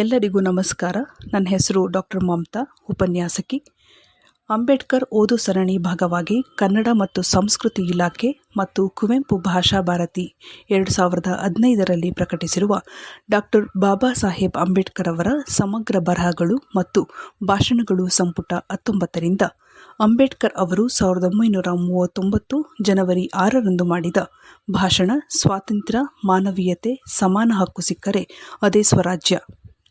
ಎಲ್ಲರಿಗೂ ನಮಸ್ಕಾರ. ನನ್ನ ಹೆಸರು ಡಾಕ್ಟರ್ ಮಮತಾ, ಉಪನ್ಯಾಸಕಿ. ಅಂಬೇಡ್ಕರ್ ಓದು ಸರಣಿ ಭಾಗವಾಗಿ ಕನ್ನಡ ಮತ್ತು ಸಂಸ್ಕೃತಿ ಇಲಾಖೆ ಮತ್ತು ಕುವೆಂಪು ಭಾಷಾ ಭಾರತಿ ಎರಡು ಸಾವಿರದ ಹದಿನೈದರಲ್ಲಿ ಪ್ರಕಟಿಸಿರುವ ಡಾಕ್ಟರ್ ಬಾಬಾ ಸಾಹೇಬ್ ಅಂಬೇಡ್ಕರ್ ಅವರ ಸಮಗ್ರ ಬರಹಗಳು ಮತ್ತು ಭಾಷಣಗಳು ಸಂಪುಟ ಹತ್ತೊಂಬತ್ತರಿಂದ ಅಂಬೇಡ್ಕರ್ ಅವರು ಸಾವಿರದ ಒಂಬೈನೂರ ಮೂವತ್ತೊಂಬತ್ತು ಜನವರಿ ಆರರಂದು ಮಾಡಿದ ಭಾಷಣ ಸ್ವಾತಂತ್ರ್ಯ, ಮಾನವೀಯತೆ, ಸಮಾನ ಹಕ್ಕು ಸಿಕ್ಕರೆ, ಅದೇ ಸ್ವರಾಜ್ಯ.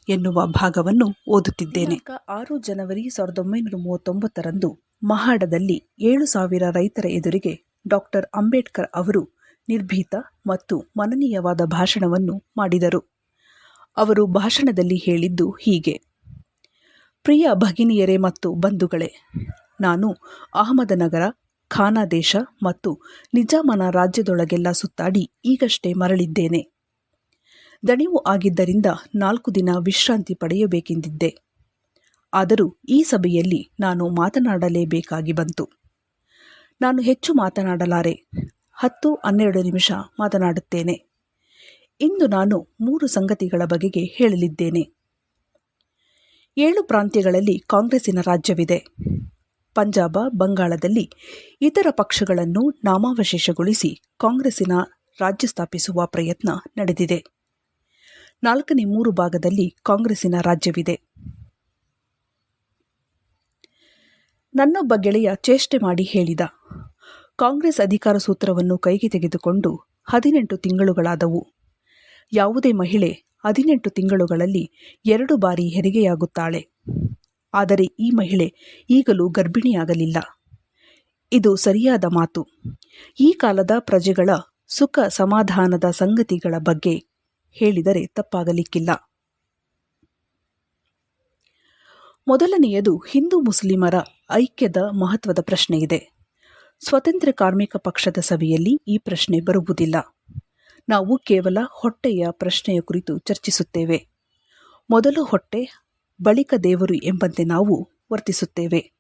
ಎನ್ನುವ ಭಾಗವನ್ನು ಓದುತ್ತಿದ್ದೇನೆ. ಆರು ಜನವರಿ ಸಾವಿರದ ಒಂಬೈನೂರ ಮೂವತ್ತೊಂಬತ್ತರಂದು ಮಹಾಡದಲ್ಲಿ ಏಳು ಸಾವಿರ ರೈತರ ಎದುರಿಗೆ ಡಾಕ್ಟರ್ ಅಂಬೇಡ್ಕರ್ ಅವರು ನಿರ್ಭೀತ ಮತ್ತು ಮನನೀಯವಾದ ಭಾಷಣವನ್ನು ಮಾಡಿದರು. ಅವರು ಭಾಷಣದಲ್ಲಿ ಹೇಳಿದ್ದು ಹೀಗೆ. ಪ್ರಿಯ ಭಗಿನಿಯರೇ ಮತ್ತು ಬಂಧುಗಳೇ, ನಾನು ಅಹಮದನಗರ, ಖಾನಾದೇಶ ಮತ್ತು ನಿಜಾಮನ ರಾಜ್ಯದೊಳಗೆಲ್ಲ ಸುತ್ತಾಡಿ ಈಗಷ್ಟೇ ಮರಳಿದ್ದೇನೆ. ದಣಿವು ಆಗಿದ್ದರಿಂದ ನಾಲ್ಕು ದಿನ ವಿಶ್ರಾಂತಿ ಪಡೆಯಬೇಕೆಂದಿದ್ದೆ. ಆದರೂ ಈ ಸಭೆಯಲ್ಲಿ ನಾನು ಮಾತನಾಡಲೇಬೇಕಾಗಿ ಬಂತು. ನಾನು ಹೆಚ್ಚು ಮಾತನಾಡಲಾರೆ. ಹತ್ತು ಹನ್ನೆರಡು ನಿಮಿಷ ಮಾತನಾಡುತ್ತೇನೆ. ಇಂದು ನಾನು ಮೂರು ಸಂಗತಿಗಳ ಬಗೆಗೆ ಹೇಳಲಿದ್ದೇನೆ. ಏಳು ಪ್ರಾಂತ್ಯಗಳಲ್ಲಿ ಕಾಂಗ್ರೆಸ್ಸಿನ ರಾಜ್ಯವಿದೆ. ಪಂಜಾಬ, ಬಂಗಾಳದಲ್ಲಿ ಇತರ ಪಕ್ಷಗಳನ್ನು ನಾಮಾವಶೇಷಗೊಳಿಸಿ ಕಾಂಗ್ರೆಸ್ಸಿನ ರಾಜ್ಯ ಸ್ಥಾಪಿಸುವ ಪ್ರಯತ್ನ ನಡೆದಿದೆ. ನಾಲ್ಕನೇ ಮೂರು ಭಾಗದಲ್ಲಿ ಕಾಂಗ್ರೆಸ್ಸಿನ ರಾಜ್ಯವಿದೆ. ನನ್ನೊಬ್ಬ ಗೆಳೆಯ ಚೇಷ್ಟೆ ಮಾಡಿ ಹೇಳಿದ, ಕಾಂಗ್ರೆಸ್ ಅಧಿಕಾರ ಸೂತ್ರವನ್ನು ಕೈಗೆ ತೆಗೆದುಕೊಂಡು ಹದಿನೆಂಟು ತಿಂಗಳುಗಳಾದವು. ಯಾವುದೇ ಮಹಿಳೆ ಹದಿನೆಂಟು ತಿಂಗಳುಗಳಲ್ಲಿ ಎರಡು ಬಾರಿ ಹೆರಿಗೆಯಾಗುತ್ತಾಳೆ. ಆದರೆ ಈ ಮಹಿಳೆ ಈಗಲೂ ಗರ್ಭಿಣಿಯಾಗಲಿಲ್ಲ. ಇದು ಸರಿಯಾದ ಮಾತು. ಈ ಕಾಲದ ಪ್ರಜೆಗಳ ಸುಖ ಸಮಾಧಾನದ ಸಂಗತಿಗಳ ಬಗ್ಗೆ ಹೇಳಿದರೆ ತಪ್ಪಾಗಲಿಕ್ಕಿಲ್ಲ. ಮೊದಲನೆಯದು ಹಿಂದೂ ಮುಸ್ಲಿಮರ ಐಕ್ಯದ ಮಹತ್ವದ ಪ್ರಶ್ನೆ ಇದೆ. ಸ್ವತಂತ್ರ ಕಾರ್ಮಿಕ ಪಕ್ಷದ ಸಭೆಯಲ್ಲಿ ಈ ಪ್ರಶ್ನೆ ಬರುವುದಿಲ್ಲ. ನಾವು ಕೇವಲ ಹೊಟ್ಟೆಯ ಪ್ರಶ್ನೆಯ ಕುರಿತು ಚರ್ಚಿಸುತ್ತೇವೆ. ಮೊದಲು ಹೊಟ್ಟೆ, ಬಳಿಕ ದೇವರು ಎಂಬಂತೆ ನಾವು ವರ್ತಿಸುತ್ತೇವೆ.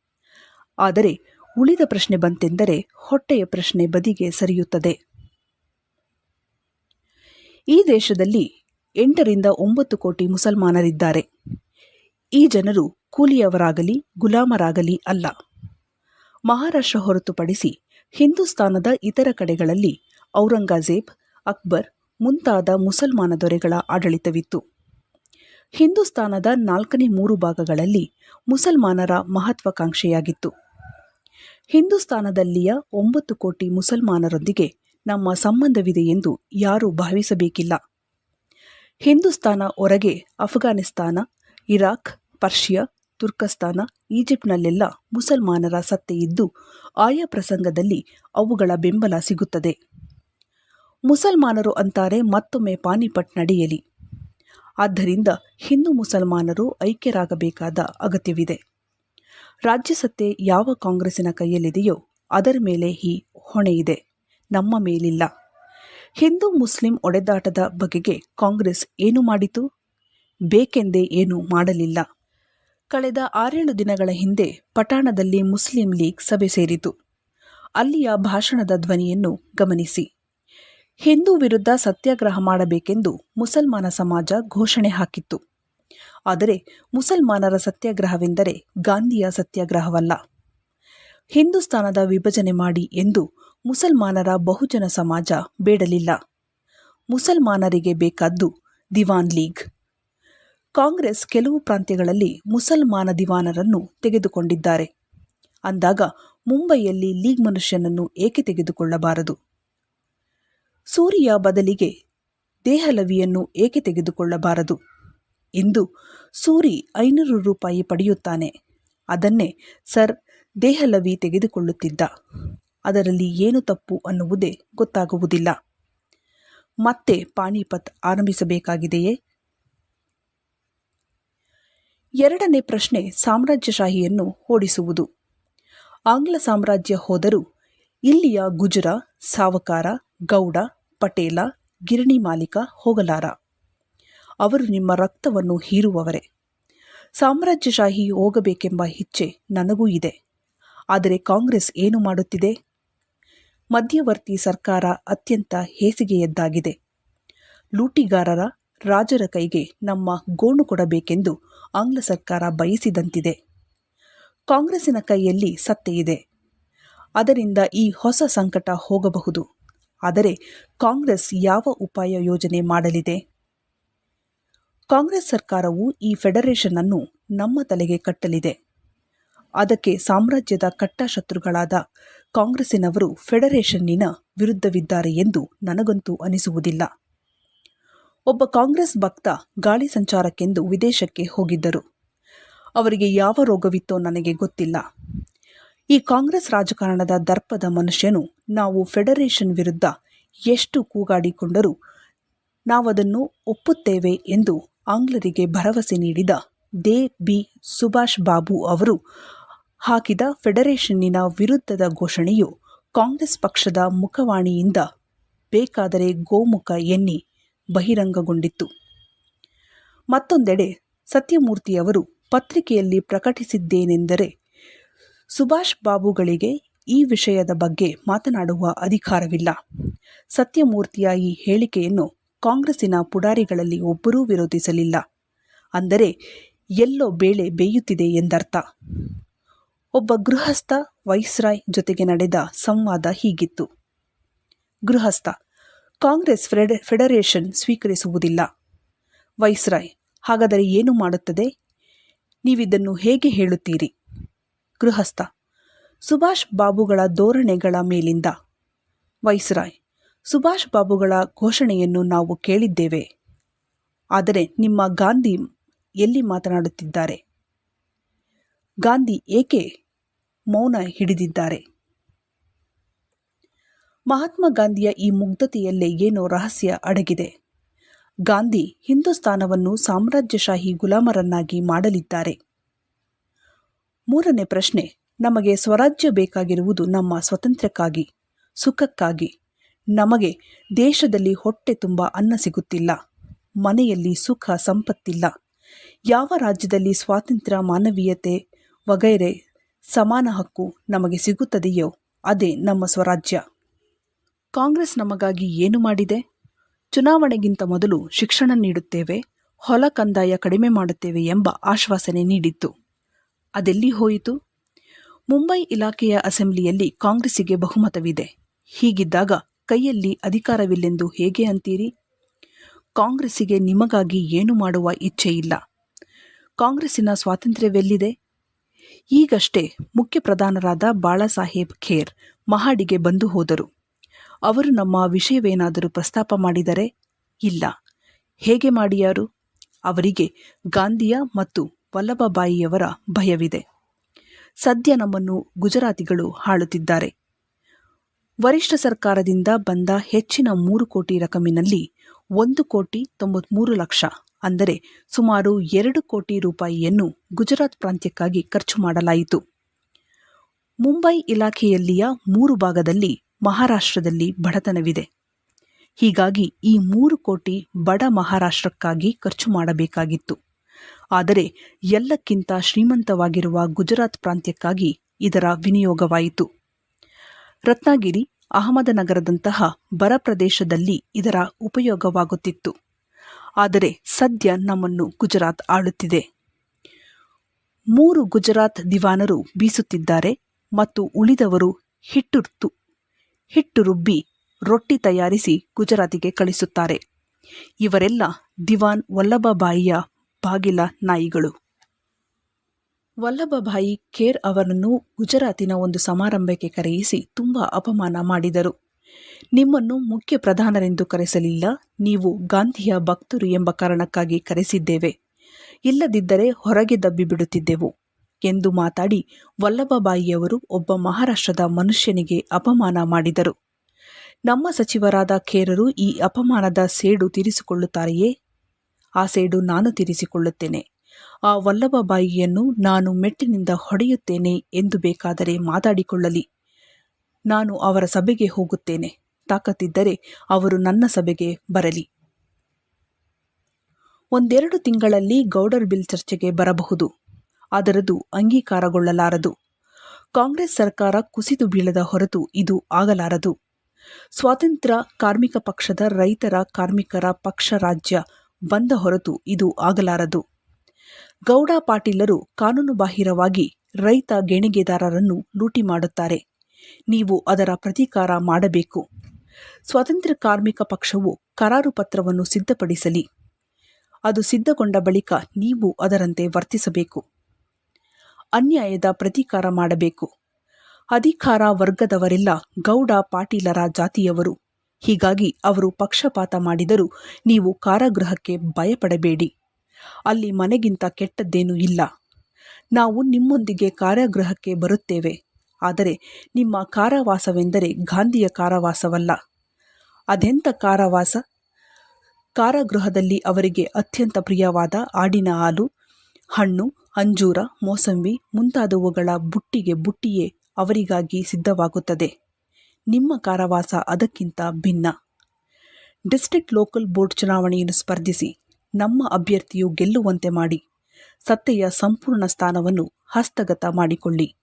ಆದರೆ ಉಳಿದ ಪ್ರಶ್ನೆ ಬಂತೆಂದರೆ ಹೊಟ್ಟೆಯ ಪ್ರಶ್ನೆ ಬದಿಗೆ ಸರಿಯುತ್ತದೆ. ಈ ದೇಶದಲ್ಲಿ ಎಂಟರಿಂದ ಒಂಬತ್ತು ಕೋಟಿ ಮುಸಲ್ಮಾನರಿದ್ದಾರೆ. ಈ ಜನರು ಕೂಲಿಯವರಾಗಲಿ, ಗುಲಾಮರಾಗಲಿ ಅಲ್ಲ. ಮಹಾರಾಷ್ಟ್ರ ಹೊರತುಪಡಿಸಿ ಹಿಂದೂಸ್ತಾನದ ಇತರ ಕಡೆಗಳಲ್ಲಿ ಔರಂಗಜೇಬ್, ಅಕ್ಬರ್ ಮುಂತಾದ ಮುಸಲ್ಮಾನ ದೊರೆಗಳ ಆಡಳಿತವಿತ್ತು. ಹಿಂದೂಸ್ತಾನದ ನಾಲ್ಕನೇ ಮೂರು ಭಾಗಗಳಲ್ಲಿ ಮುಸಲ್ಮಾನರ ಮಹತ್ವಾಕಾಂಕ್ಷೆಯಾಗಿತ್ತು. ಹಿಂದೂಸ್ತಾನದಲ್ಲಿಯ ಒಂಬತ್ತು ಕೋಟಿ ಮುಸಲ್ಮಾನರೊಂದಿಗೆ ನಮ್ಮ ಸಂಬಂಧವಿದೆ ಎಂದು ಯಾರೂ ಭಾವಿಸಬೇಕಿಲ್ಲ. ಹಿಂದೂಸ್ತಾನ ಹೊರಗೆ ಅಫ್ಘಾನಿಸ್ತಾನ, ಇರಾಕ್, ಪರ್ಷಿಯಾ, ತುರ್ಕಸ್ತಾನ, ಈಜಿಪ್ಟ್ನಲ್ಲೆಲ್ಲ ಮುಸಲ್ಮಾನರ ಸತ್ತೆ ಇದ್ದು ಆಯಾ ಪ್ರಸಂಗದಲ್ಲಿ ಅವುಗಳ ಬೆಂಬಲ ಸಿಗುತ್ತದೆ. ಮುಸಲ್ಮಾನರು ಅಂತಾರೆ ಮತ್ತೊಮ್ಮೆ ಪಾನಿಪಟ್ ನಡೆಯಲಿ. ಆದ್ದರಿಂದ ಹಿಂದೂ ಮುಸಲ್ಮಾನರು ಐಕ್ಯರಾಗಬೇಕಾದ ಅಗತ್ಯವಿದೆ. ರಾಜ್ಯಸತ್ತೆ ಯಾವ ಕಾಂಗ್ರೆಸ್ಸಿನ ಕೈಯಲ್ಲಿದೆಯೋ ಅದರ ಮೇಲೆ ಈ ಹೊಣೆಯಿದೆ. ನಮ್ಮ ಮೇಲಿಲ್ಲ. ಹಿಂದೂ ಮುಸ್ಲಿಂ ಒಡೆದಾಟದ ಬಗೆಗೆ ಕಾಂಗ್ರೆಸ್ ಏನು ಮಾಡಿತು? ಬೇಕೆಂದೇ ಏನೂ ಮಾಡಲಿಲ್ಲ. ಕಳೆದ ಆರೇಳು ದಿನಗಳ ಹಿಂದೆ ಪಟಾಣದಲ್ಲಿ ಮುಸ್ಲಿಂ ಲೀಗ್ ಸಭೆ ಸೇರಿತು. ಅಲ್ಲಿಯ ಭಾಷಣದ ಧ್ವನಿಯನ್ನು ಗಮನಿಸಿ. ಹಿಂದೂ ವಿರುದ್ಧ ಸತ್ಯಾಗ್ರಹ ಮಾಡಬೇಕೆಂದು ಮುಸಲ್ಮಾನ ಸಮಾಜ ಘೋಷಣೆ ಹಾಕಿತ್ತು. ಆದರೆ ಮುಸಲ್ಮಾನರ ಸತ್ಯಾಗ್ರಹವೆಂದರೆ ಗಾಂಧಿಯ ಸತ್ಯಾಗ್ರಹವಲ್ಲ. ಹಿಂದೂಸ್ತಾನದ ವಿಭಜನೆ ಮಾಡಿ ಎಂದು ಮುಸಲ್ಮಾನರ ಬಹುಜನ ಸಮಾಜ ಬೇಡಲಿಲ್ಲ. ಮುಸಲ್ಮಾನರಿಗೆ ಬೇಕಾದ್ದು ದಿವಾನ್ ಲೀಗ್. ಕಾಂಗ್ರೆಸ್ ಕೆಲವು ಪ್ರಾಂತ್ಯಗಳಲ್ಲಿ ಮುಸಲ್ಮಾನ ದಿವಾನರನ್ನು ತೆಗೆದುಕೊಂಡಿದ್ದಾರೆ. ಅಂದಾಗ ಮುಂಬೈಯಲ್ಲಿ ಲೀಗ್ ಮನುಷ್ಯನನ್ನು ಏಕೆ ತೆಗೆದುಕೊಳ್ಳಬಾರದು? ಸೂರಿಯ ಬದಲಿಗೆ ದೇಹಲವಿಯನ್ನು ಏಕೆ ತೆಗೆದುಕೊಳ್ಳಬಾರದು? ಇಂದು ಸೂರಿ ಐನೂರು ರೂಪಾಯಿ ಪಡೆಯುತ್ತಾನೆ. ಅದನ್ನೇ ಸರ್ ದೇಹಲವಿ ತೆಗೆದುಕೊಳ್ಳುತ್ತಿದ್ದ. ಅದರಲ್ಲಿ ಏನು ತಪ್ಪು ಅನ್ನುವುದೇ ಗೊತ್ತಾಗುವುದಿಲ್ಲ. ಮತ್ತೆ ಪಾಣಿಪತ್ ಆರಂಭಿಸಬೇಕಾಗಿದೆಯೇ? ಎರಡನೇ ಪ್ರಶ್ನೆ ಸಾಮ್ರಾಜ್ಯಶಾಹಿಯನ್ನು ಓಡಿಸುವುದು. ಆಂಗ್ಲ ಸಾಮ್ರಾಜ್ಯ ಹೋದರೂ ಇಲ್ಲಿಯ ಗುಜರ, ಸಾವಕಾರ, ಗೌಡ, ಪಟೇಲ, ಗಿರಣಿ ಮಾಲೀಕ ಹೋಗಲಾರ. ಅವರು ನಿಮ್ಮ ರಕ್ತವನ್ನು ಹೀರುವವರೇ. ಸಾಮ್ರಾಜ್ಯಶಾಹಿ ಹೋಗಬೇಕೆಂಬ ಇಚ್ಛೆ ನನಗೂ ಇದೆ. ಆದರೆ ಕಾಂಗ್ರೆಸ್ ಏನು ಮಾಡುತ್ತಿದೆ? ಮಧ್ಯವರ್ತಿ ಸರ್ಕಾರ ಅತ್ಯಂತ ಹೇಸಿಗೆಯದ್ದಾಗಿದೆ. ಲೂಟಿಗಾರರ ರಾಜರ ಕೈಗೆ ನಮ್ಮ ಗೋಣು ಕೊಡಬೇಕೆಂದು ಆಂಗ್ಲ ಸರ್ಕಾರ ಬಯಸಿದಂತಿದೆ. ಕಾಂಗ್ರೆಸ್ಸಿನ ಕೈಯಲ್ಲಿ ಸತ್ತೆ ಅದರಿಂದ ಈ ಹೊಸ ಸಂಕಟ ಹೋಗಬಹುದು. ಆದರೆ ಕಾಂಗ್ರೆಸ್ ಯಾವ ಉಪಾಯ ಯೋಜನೆ ಮಾಡಲಿದೆ? ಕಾಂಗ್ರೆಸ್ ಸರ್ಕಾರವು ಈ ಫೆಡರೇಷನ್ ಅನ್ನು ನಮ್ಮ ತಲೆಗೆ ಕಟ್ಟಲಿದೆ. ಅದಕ್ಕೆ ಸಾಮ್ರಾಜ್ಯದ ಕಟ್ಟಶತ್ರುಗಳಾದ ಕಾಂಗ್ರೆಸ್ಸಿನವರು ಫೆಡರೇಷನ್ನಿನ ವಿರುದ್ಧವಿದ್ದಾರೆ ಎಂದು ನನಗಂತೂ ಅನಿಸುವುದಿಲ್ಲ. ಒಬ್ಬ ಕಾಂಗ್ರೆಸ್ ಭಕ್ತ ಗಾಳಿ ಸಂಚಾರಕ್ಕೆಂದು ವಿದೇಶಕ್ಕೆ ಹೋಗಿದ್ದರು. ಅವರಿಗೆ ಯಾವ ರೋಗವಿತ್ತೋ ನನಗೆ ಗೊತ್ತಿಲ್ಲ. ಈ ಕಾಂಗ್ರೆಸ್ ರಾಜಕಾರಣದ ದರ್ಪದ ಮನುಷ್ಯನು ನಾವು ಫೆಡರೇಷನ್ ವಿರುದ್ಧ ಎಷ್ಟು ಕೂಗಾಡಿಕೊಂಡರೂ ನಾವದನ್ನು ಒಪ್ಪುತ್ತೇವೆ ಎಂದು ಆಂಗ್ಲರಿಗೆ ಭರವಸೆ ನೀಡಿದ ದೇ ಬಿ ಸುಭಾಷ್ ಬಾಬು ಅವರು ಹಾಕಿದ ಫೆಡರೇಷನ್ನಿನ ವಿರುದ್ಧದ ಘೋಷಣೆಯು ಕಾಂಗ್ರೆಸ್ ಪಕ್ಷದ ಮುಖವಾಣಿಯಿಂದ ಬೇಕಾದರೆ ಗೋಮುಖ ಎನ್ನಿ ಬಹಿರಂಗಗೊಂಡಿತ್ತು. ಮತ್ತೊಂದೆಡೆ ಸತ್ಯಮೂರ್ತಿಯವರು ಪತ್ರಿಕೆಯಲ್ಲಿ ಪ್ರಕಟಿಸಿದ್ದೇನೆಂದರೆ ಸುಭಾಷ್ ಬಾಬುಗಳಿಗೆ ಈ ವಿಷಯದ ಬಗ್ಗೆ ಮಾತನಾಡುವ ಅಧಿಕಾರವಿಲ್ಲ. ಸತ್ಯಮೂರ್ತಿಯ ಈ ಹೇಳಿಕೆಯನ್ನು ಕಾಂಗ್ರೆಸ್ಸಿನ ಪುಡಾರಿಗಳಲ್ಲಿ ಒಬ್ಬರೂ ವಿರೋಧಿಸಲಿಲ್ಲ. ಅಂದರೆ ಎಲ್ಲೋ ಬೇಳೆ ಬೇಯುತ್ತಿದೆ ಎಂದರ್ಥ. ಒಬ್ಬ ಗೃಹಸ್ಥ ವೈಸ್ರಾಯ್ ಜೊತೆಗೆ ನಡೆದ ಸಂವಾದ ಹೀಗಿತ್ತು. ಗೃಹಸ್ಥ, ಕಾಂಗ್ರೆಸ್ ಫೆಡ, ಫೆಡರೇಷನ್ ಸ್ವೀಕರಿಸುವುದಿಲ್ಲ. ವೈಸ್ರಾಯ್, ಹಾಗಾದರೆ ಏನು ಮಾಡುತ್ತದೆ? ನೀವಿದನ್ನು ಹೇಗೆ ಹೇಳುತ್ತೀರಿ? ಗೃಹಸ್ಥ, ಸುಭಾಷ್ ಬಾಬುಗಳ ಧೋರಣೆಗಳ ಮೇಲಿಂದ. ವೈಸ್ರಾಯ್, ಸುಭಾಷ್ ಬಾಬುಗಳ ಘೋಷಣೆಯನ್ನು ನಾವು ಕೇಳಿದ್ದೇವೆ. ಆದರೆ ನಿಮ್ಮ ಗಾಂಧಿ ಎಲ್ಲಿ ಮಾತನಾಡುತ್ತಿದ್ದಾರೆ? ಗಾಂಧಿ ಏಕೆ ಮೌನ ಹಿಡಿದಿದ್ದಾರೆ? ಮಹಾತ್ಮ ಗಾಂಧಿಯ ಈ ಮುಗ್ಧತೆಯಲ್ಲೇ ಏನೋ ರಹಸ್ಯ ಅಡಗಿದೆ. ಗಾಂಧಿ ಹಿಂದೂಸ್ತಾನವನ್ನು ಸಾಮ್ರಾಜ್ಯಶಾಹಿ ಗುಲಾಮರನ್ನಾಗಿ ಮಾಡಲಿದ್ದಾರೆ. ಮೂರನೇ ಪ್ರಶ್ನೆ, ನಮಗೆ ಸ್ವರಾಜ್ಯ ಬೇಕಾಗಿರುವುದು ನಮ್ಮ ಸ್ವಾತಂತ್ರ್ಯಕ್ಕಾಗಿ, ಸುಖಕ್ಕಾಗಿ. ನಮಗೆ ದೇಶದಲ್ಲಿ ಹೊಟ್ಟೆ ತುಂಬ ಅನ್ನ ಸಿಗುತ್ತಿಲ್ಲ, ಮನೆಯಲ್ಲಿ ಸುಖ ಸಂಪತ್ತಿಲ್ಲ. ಯಾವ ರಾಜ್ಯದಲ್ಲಿ ಸ್ವಾತಂತ್ರ್ಯ ಮಾನವೀಯತೆ ವಗೈರೆ, ಸಮಾನ ಹಕ್ಕು ನಮಗೆ ಸಿಗುತ್ತದೆಯೋ, ಅದೇ ನಮ್ಮ ಸ್ವರಾಜ್ಯ. ಕಾಂಗ್ರೆಸ್ ನಮಗಾಗಿ ಏನು ಮಾಡಿದೆ? ಚುನಾವಣೆಗಿಂತ ಮೊದಲು ಶಿಕ್ಷಣ ನೀಡುತ್ತೇವೆ, ಹೊಲ ಕಂದಾಯ ಕಡಿಮೆ ಮಾಡುತ್ತೇವೆ ಎಂಬ ಆಶ್ವಾಸನೆ ನೀಡಿತ್ತು. ಅದೆಲ್ಲಿ ಹೋಯಿತು? ಮುಂಬೈ ಇಲಾಖೆಯ ಅಸೆಂಬ್ಲಿಯಲ್ಲಿ ಕಾಂಗ್ರೆಸ್ಸಿಗೆ ಬಹುಮತವಿದೆ. ಹೀಗಿದ್ದಾಗ ಕೈಯಲ್ಲಿ ಅಧಿಕಾರವಿಲ್ಲೆಂದು ಹೇಗೆ ಅಂತೀರಿ? ಕಾಂಗ್ರೆಸ್ಸಿಗೆ ನಿಮಗಾಗಿ ಏನು ಮಾಡುವ ಇಚ್ಛೆ ಇಲ್ಲ ಕಾಂಗ್ರೆಸ್ಸಿನ ಸ್ವಾತಂತ್ರ್ಯವೆಲ್ಲಿದೆ? ಈಗಷ್ಟೇ ಮುಖ್ಯ ಪ್ರಧಾನರಾದ ಬಾಳಾಸಾಹೇಬ್ ಖೇರ್ ಮಹಾಡಿಗೆ ಬಂದು ಹೋದರು. ಅವರು ನಮ್ಮ ವಿಷಯವೇನಾದರೂ ಪ್ರಸ್ತಾಪ ಮಾಡಿದರೆ? ಇಲ್ಲ. ಹೇಗೆ ಮಾಡಿಯಾರು? ಅವರಿಗೆ ಗಾಂಧಿಯ ಮತ್ತು ವಲ್ಲಭಬಾಯಿಯವರ ಭಯವಿದೆ. ಸದ್ಯ ನಮ್ಮನ್ನು ಗುಜರಾತಿಗಳು ಹಾಳುತ್ತಿದ್ದಾರೆ. ವರಿಷ್ಠ ಸರ್ಕಾರದಿಂದ ಬಂದ ಹೆಚ್ಚಿನ ಮೂರು ಕೋಟಿ ರಕಮಿನಲ್ಲಿ ಒಂದು ಕೋಟಿ ತೊಂಬತ್ಮೂರು ಲಕ್ಷ ಅಂದರೆ ಸುಮಾರು ಎರಡು ಕೋಟಿ ರೂಪಾಯಿಯನ್ನು ಗುಜರಾತ್ ಪ್ರಾಂತ್ಯಕ್ಕಾಗಿ ಖರ್ಚು ಮಾಡಲಾಯಿತು. ಮುಂಬೈ ಇಲಾಖೆಯಲ್ಲಿಯ ಮೂರು ಭಾಗದಲ್ಲಿ ಮಹಾರಾಷ್ಟ್ರದಲ್ಲಿ ಬಡತನವಿದೆ. ಹೀಗಾಗಿ ಈ ಮೂರು ಕೋಟಿ ಬಡ ಮಹಾರಾಷ್ಟ್ರಕ್ಕಾಗಿ ಖರ್ಚು ಮಾಡಬೇಕಾಗಿತ್ತು. ಆದರೆ ಎಲ್ಲಕ್ಕಿಂತ ಶ್ರೀಮಂತವಾಗಿರುವ ಗುಜರಾತ್ ಪ್ರಾಂತ್ಯಕ್ಕಾಗಿ ಇದರ ವಿನಿಯೋಗವಾಯಿತು. ರತ್ನಗಿರಿ, ಅಹಮದನಗರದಂತಹ ಬರ ಪ್ರದೇಶದಲ್ಲಿ ಇದರ ಉಪಯೋಗವಾಗುತ್ತಿತ್ತು. ಆದರೆ ಸದ್ಯ ನಮ್ಮನ್ನು ಗುಜರಾತ್ ಆಳುತ್ತಿದೆ. ಮೂರು ಗುಜರಾತ್ ದಿವಾನರು ಬೀಸುತ್ತಿದ್ದಾರೆ ಮತ್ತು ಉಳಿದವರು ಹಿಟ್ಟುರ್ತು ಹಿಟ್ಟು ರುಬ್ಬಿ ರೊಟ್ಟಿ ತಯಾರಿಸಿ ಗುಜರಾತಿಗೆ ಕಳಿಸುತ್ತಾರೆ. ಇವರೆಲ್ಲ ದಿವಾನ್ ವಲ್ಲಭಬಾಯಿಯ ಬಾಗಿಲ ನಾಯಿಗಳು. ವಲ್ಲಭಬಾಯಿ ಖೇರ್ ಅವರನ್ನು ಗುಜರಾತಿನ ಒಂದು ಸಮಾರಂಭಕ್ಕೆ ಕರೆಯಿಸಿ ತುಂಬಾ ಅಪಮಾನ ಮಾಡಿದರು. ನಿಮ್ಮನ್ನು ಮುಖ್ಯ ಪ್ರಧಾನರೆಂದು ಕರೆಸಲಿಲ್ಲ, ನೀವು ಗಾಂಧಿಯ ಭಕ್ತರು ಎಂಬ ಕಾರಣಕ್ಕಾಗಿ ಕರೆಸಿದ್ದೇವೆ. ಇಲ್ಲದಿದ್ದರೆ ಹೊರಗೆ ದಬ್ಬಿಬಿಡುತ್ತಿದ್ದೆವು ಎಂದು ಮಾತಾಡಿ ವಲ್ಲಭಬಾಯಿಯವರು ಒಬ್ಬ ಮಹಾರಾಷ್ಟ್ರದ ಮನುಷ್ಯನಿಗೆ ಅಪಮಾನ ಮಾಡಿದರು. ನಮ್ಮ ಸಚಿವರಾದ ಖೇರರು ಈ ಅಪಮಾನದ ಸೇಡು ತೀರಿಸಿಕೊಳ್ಳುತ್ತಾರೆಯೇ? ಆ ಸೇಡು ನಾನು ತೀರಿಸಿಕೊಳ್ಳುತ್ತೇನೆ. ಆ ವಲ್ಲಭಬಾಯಿಯನ್ನು ನಾನು ಮೆಟ್ಟಿನಿಂದ ಹೊಡೆಯುತ್ತೇನೆ ಎಂದು ಬೇಕಾದರೆ ಮಾತಾಡಿಕೊಳ್ಳಲಿ. ನಾನು ಅವರ ಸಭೆಗೆ ಹೋಗುತ್ತೇನೆ. ತಾಕತ್ತಿದ್ದರೆ ಅವರು ನನ್ನ ಸಭೆಗೆ ಬರಲಿ. ಒಂದೆರಡು ತಿಂಗಳಲ್ಲಿ ಗೌಡರ್ ಬಿಲ್ ಚರ್ಚೆಗೆ ಬರಬಹುದು. ಅದರದು ಅಂಗೀಕಾರಗೊಳ್ಳಲಾರದು. ಕಾಂಗ್ರೆಸ್ ಸರ್ಕಾರ ಕುಸಿದು ಬೀಳದ ಹೊರತು ಇದು ಆಗಲಾರದು. ಸ್ವಾತಂತ್ರ್ಯ ಕಾರ್ಮಿಕ ಪಕ್ಷದ ರೈತರ ಕಾರ್ಮಿಕರ ಪಕ್ಷ ರಾಜ್ಯ ಬಂದ ಹೊರತು ಇದು ಆಗಲಾರದು. ಗೌಡ ಪಾಟೀಲರು ಕಾನೂನುಬಾಹಿರವಾಗಿ ರೈತ ಗೆಣಿಗೆದಾರರನ್ನು ಲೂಟಿ ಮಾಡುತ್ತಾರೆ. ನೀವು ಅದರ ಪ್ರತೀಕಾರ ಮಾಡಬೇಕು. ಸ್ವಾತಂತ್ರ್ಯ ಕಾರ್ಮಿಕ ಪಕ್ಷವು ಕರಾರು ಪತ್ರವನ್ನು ಸಿದ್ಧಪಡಿಸಲಿ. ಅದು ಸಿದ್ಧಗೊಂಡ ಬಳಿಕ ನೀವು ಅದರಂತೆ ವರ್ತಿಸಬೇಕು. ಅನ್ಯಾಯದ ಪ್ರತೀಕಾರ ಮಾಡಬೇಕು. ಅಧಿಕಾರ ವರ್ಗದವರೆಲ್ಲ ಗೌಡ ಪಾಟೀಲರ ಜಾತಿಯವರು. ಹೀಗಾಗಿ ಅವರು ಪಕ್ಷಪಾತ ಮಾಡಿದರೂ ನೀವು ಕಾರಾಗೃಹಕ್ಕೆ ಭಯಪಡಬೇಡಿ. ಅಲ್ಲಿ ಮನೆಗಿಂತ ಕೆಟ್ಟದ್ದೇನೂ ಇಲ್ಲ. ನಾವು ನಿಮ್ಮೊಂದಿಗೆ ಕಾರಾಗೃಹಕ್ಕೆ ಬರುತ್ತೇವೆ. ಆದರೆ ನಿಮ್ಮ ಕಾರಾವಾಸವೆಂದರೆ ಗಾಂಧಿಯ ಕಾರಾವಾಸವಲ್ಲ. ಅದೆಂಥ ಕಾರಾವಾಸ? ಕಾರಾಗೃಹದಲ್ಲಿ ಅವರಿಗೆ ಅತ್ಯಂತ ಪ್ರಿಯವಾದ ಆಡಿನ ಹಾಲು, ಹಣ್ಣು, ಅಂಜೂರ, ಮೋಸಂಬಿ ಮುಂತಾದವುಗಳ ಬುಟ್ಟಿಗೆ ಬುಟ್ಟಿಯೇ ಅವರಿಗಾಗಿ ಸಿದ್ಧವಾಗುತ್ತದೆ. ನಿಮ್ಮ ಕಾರಾವಾಸ ಅದಕ್ಕಿಂತ ಭಿನ್ನ. ಡಿಸ್ಟ್ರಿಕ್ಟ್ ಲೋಕಲ್ ಬೋರ್ಡ್ ಚುನಾವಣೆಯನ್ನು ಸ್ಪರ್ಧಿಸಿ ನಮ್ಮ ಅಭ್ಯರ್ಥಿಯು ಗೆಲ್ಲುವಂತೆ ಮಾಡಿ, ಸತ್ತೆಯ ಸಂಪೂರ್ಣ ಸ್ಥಾನವನ್ನು ಹಸ್ತಗತ ಮಾಡಿಕೊಳ್ಳಿ.